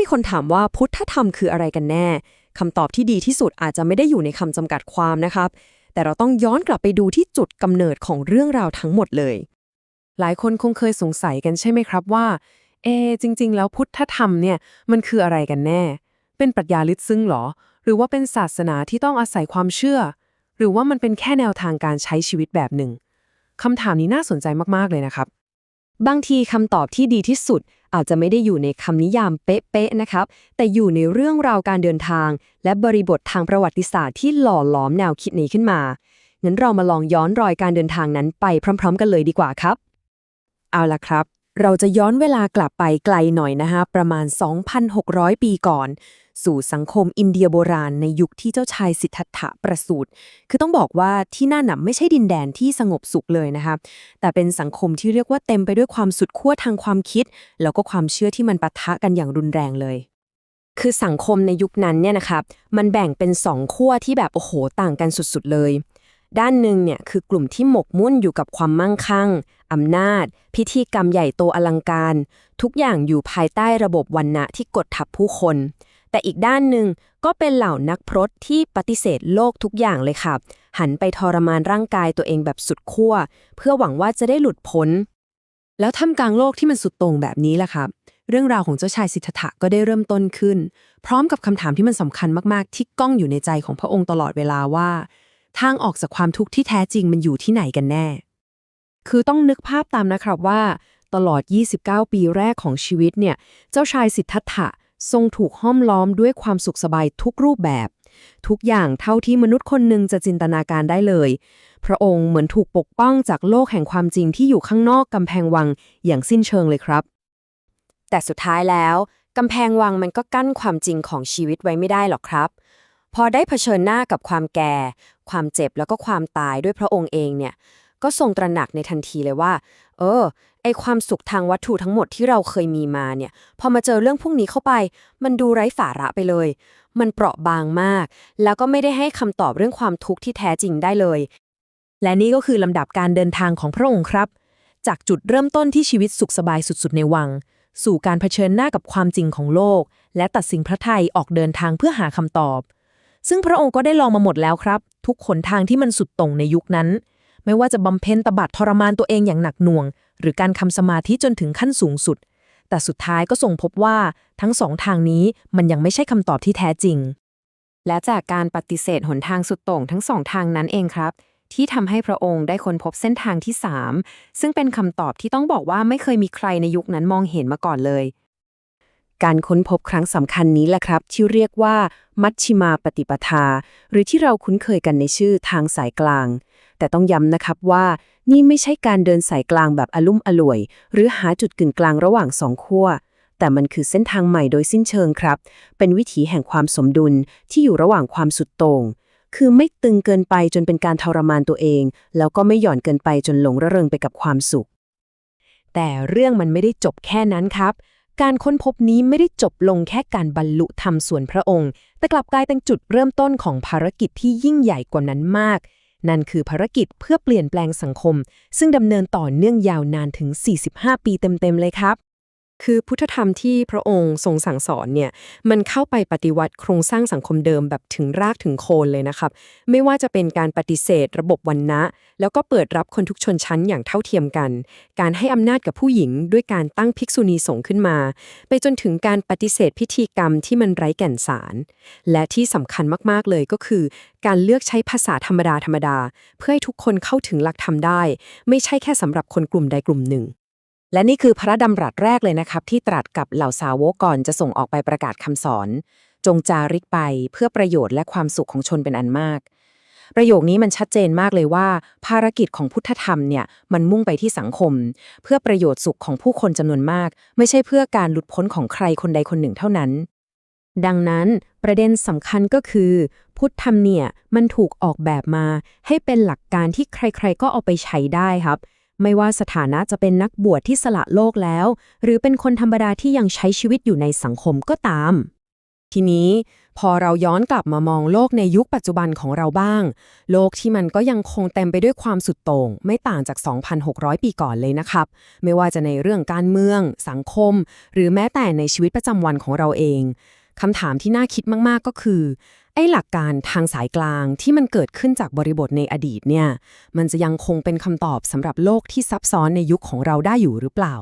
มีคนถามว่าพุทธธรรมคืออะไรกันแน่คำตอบที่ดีที่สุดอาจจะไม่ได้อยู่ในคำจำกัดความนะครับ แต่เราต้องย้อนกลับไปดูที่จุดกำเนิดของเรื่องราวทั้งหมดเลย หลายคนคงเคยสงสัยกันใช่ไหมครับว่า เอ จริง ๆ แล้วพุทธธรรมเนี่ยมันคืออะไรกันแน่ เป็นปรัชญาลึกซึ้งหรอ หรือว่าเป็นศาสนาที่ต้องอาศัยความเชื่อ หรือว่ามันเป็นแค่แนวทางการใช้ชีวิตแบบหนึ่งคำถามนี้น่าสนใจมากๆเลยนะครับ บางทีคำตอบที่ดีที่สุด อาจจะไม่ได้อยู่ในคำนิยามเป๊ะๆนะครับ แต่อยู่ในเรื่องราวการเดินทาง และบริบททางประวัติศาสตร์ที่หล่อหลอมแนวคิดนี้ขึ้นมางั้นเรามาลองย้อนรอยการเดินทางนั้นไปพร้อม ๆ กันเลยดีกว่าครับ เอาล่ะครับ เราจะย้อนเวลากลับไปไกลหน่อยนะคะประมาณ 2,600 ปีก่อน สู่สังคมอินเดียโบราณในยุคที่เจ้าชายสิทธัตถะประสูติคือต้องบอกว่าที่นั่นน่ะไม่ใช่ดินแดนที่สงบสุขเลยนะคะแต่เป็นสังคมที่เรียกว่าเต็มไปด้วยความสุดขั้วทางความคิด แล้วก็ความเชื่อที่มันปะทะกันอย่างรุนแรงเลยคือสังคมในยุคนั้นเนี่ยนะครับมันแบ่งเป็นสองขั้วที่แบบโอ้โหต่างกันสุดๆเลย ด้านหนึ่งเนี่ยคือกลุ่มที่หมกมุ่นอยู่กับความมั่งคั่งอำนาจ พิธีกรรมใหญ่โตอลังการ ทุกอย่างอยู่ภายใต้ระบบวันณะที่กดทับผู้คน แต่อีกด้านหนึ่งก็เป็นเหล่านักพรตที่ปฏิเสธโลกทุกอย่างเลยค่ะ หันไปทรมานร่างกายตัวเองแบบสุดขั้ว เพื่อหวังว่าจะได้หลุดพ้น แล้วท่ามกลางโลกที่มันสุดโต่งแบบนี้ล่ะครับเรื่องราวของเจ้าชายสิทธัตถะก็ได้เริ่มต้นขึ้น พร้อมกับคำถามที่มันสำคัญมาก ๆ ที่ก้องอยู่ในใจของพระองค์ตลอดเวลาว่า ทางออกจากความทุกข์ที่แท้จริงมันอยู่ที่ไหนกันแน่ คือต้องนึกภาพตามนะครับว่า ตลอด 29 ปีแรกของชีวิตเนี่ย เจ้าชายสิทธัตถะ ทรงถูกห้อมล้อมด้วยความสุขสบายทุกรูปแบบ ทุกอย่างเท่าที่มนุษย์คนหนึ่งจะจินตนาการได้เลย พระองค์เหมือนถูกปกป้องจากโลกแห่งความจริงที่อยู่ข้างนอกกำแพงวังอย่างสิ้นเชิงเลยครับ แต่สุดท้ายแล้วกำแพงวังมันก็กั้นความจริงของชีวิตไว้ไม่ได้หรอกครับ พอได้เผชิญหน้ากับความแก่ ความเจ็บแล้วก็ความตายด้วยพระองค์เองเนี่ยก็ทรงตระหนักในทันทีเลยว่า เออ ไอความสุขทางวัตถุทั้งหมดที่เราเคยมีมาเนี่ย พอมาเจอเรื่องพวกนี้เข้าไป มันดูไร้สาระไปเลย มันเปราะบางมาก แล้วก็ไม่ได้ให้คำตอบเรื่องความทุกข์ที่แท้จริงได้เลย และนี่ก็คือลำดับการเดินทางของพระองค์ครับ จากจุดเริ่มต้นที่ชีวิตสุขสบายสุดๆในวัง สู่การเผชิญหน้ากับความจริงของโลก และตัดสินพระทัยออกเดินทางเพื่อหาคำตอบ ซึ่งพระองค์ก็ได้ลองมาหมดแล้วครับ ทุกขนทางที่มันสุดตรงในยุคนั้น ไม่ว่าจะบำเพ็ญตบะทรมานตัวเองอย่างหนักหน่วง หรือการคำสมาธิจนถึงขั้นสูงสุด แต่สุดท้ายก็ส่งพบว่าทั้งสองทางนี้มันยังไม่ใช่คำตอบที่แท้จริง และจากการปฏิเสธหนทางสุดโต่งทั้งสองทางนั้นเองครับ ที่ทำให้พระองค์ได้ค้นพบเส้นทางที่3ซึ่งเป็นคำตอบที่ต้องบอกว่าไม่เคยมีใครในยุคนั้นมองเห็นมาก่อนเลยการค้นพบครั้งสำคัญนี้แหละครับ ที่เรียกว่า มัชชิมาปฏิปทา หรือที่เราคุ้นเคยกันในชื่อทางสายกลาง แต่ต้องย้ำนะครับว่านี่ไม่ใช่การเดินสายกลางแบบอลุ่มอล่วย หรือหาจุดกึ่งกลางระหว่างสองขั้วแต่มันคือเส้นทางใหม่โดยสิ้นเชิงครับ เป็นวิถีแห่งความสมดุลที่อยู่ระหว่างความสุดโต่งคือไม่ตึงเกินไปจนเป็นการทรมานตัวเอง แล้วก็ไม่หย่อนเกินไปจนหลงระเริงไปกับความสุข แต่เรื่องมันไม่ได้จบแค่นั้นครับ การค้นพบนี้ไม่ได้จบลงแค่การบรรลุธรรมส่วนพระองค์ แต่กลับกลายเป็นจุดเริ่มต้นของภารกิจที่ยิ่งใหญ่กว่านั้นมาก นั่นคือภารกิจเพื่อเปลี่ยนแปลงสังคม ซึ่งดำเนินต่อเนื่องยาวนานถึง 45 ปีเต็มๆเลยครับ คือพุทธธรรมที่พระองค์ทรงสั่งสอนเนี่ยมันเข้าไปปฏิวัติโครงสร้างสังคมเดิมแบบถึงรากถึงโคนเลยนะครับ ไม่ว่าจะเป็นการปฏิเสธ ระบบวันนะ แล้วก็เปิดรับคนทุกชนชั้นอย่างเท่าเทียมกัน การให้อำนาจกับผู้หญิงด้วยการตั้งภิกษุณีสงฆ์ขึ้นมา ไปจนถึงการปฏิเสธพิธีกรรมที่มันไร้แก่นสาร และที่สำคัญมากๆเลยก็คือ การเลือกใช้ภาษาธรรมดาธรรมดา เพื่อให้ทุกคนเข้าถึงหลักธรรมได้ ไม่ใช่แค่สำหรับคนกลุ่มใดกลุ่มหนึ่ง และนี่คือพระดำรัสแรกเลยนะครับ ที่ตรัสกับเหล่าสาวกก่อนจะส่งออกไปประกาศคำสอน จงจาริกไปเพื่อประโยชน์และความสุขของชนเป็นอันมาก ประโยคนี้มันชัดเจนมากเลยว่า ภารกิจของพุทธธรรมเนี่ยมันมุ่งไปที่สังคม เพื่อประโยชน์สุขของผู้คนจำนวนมาก ไม่ใช่เพื่อการหลุดพ้นของใครคนใดคนหนึ่งเท่านั้น ดังนั้นประเด็นสำคัญก็คือ พุทธธรรมเนี่ยมันถูกออกแบบมา ให้เป็นหลักการที่ใคร ๆ ก็เอาไปใช้ได้ครับ ไม่ว่าสถานะจะเป็นนักบวชที่สละโลกแล้ว หรือเป็นคนธรรมดาที่ยังใช้ชีวิตอยู่ในสังคมก็ตาม ทีนี้พอเราย้อนกลับมามองโลกในยุคปัจจุบันของเราบ้าง โลกที่มันก็ยังคงเต็มไปด้วยความสุดโต่ง ไม่ต่างจาก 2,600 ปีก่อนเลยนะครับ ไม่ว่าจะในเรื่องการเมือง สังคม หรือแม้แต่ในชีวิตประจำวันของเราเองคำถามที่น่าคิดมาก ๆ ก็คือ ไอ้หลักการทางสายกลางที่มันเกิดขึ้นจากบริบทในอดีตเนี่ย มันจะยังคงเป็นคำตอบสำหรับโลกที่ซับซ้อนในยุคของเราได้อยู่หรือเปล่า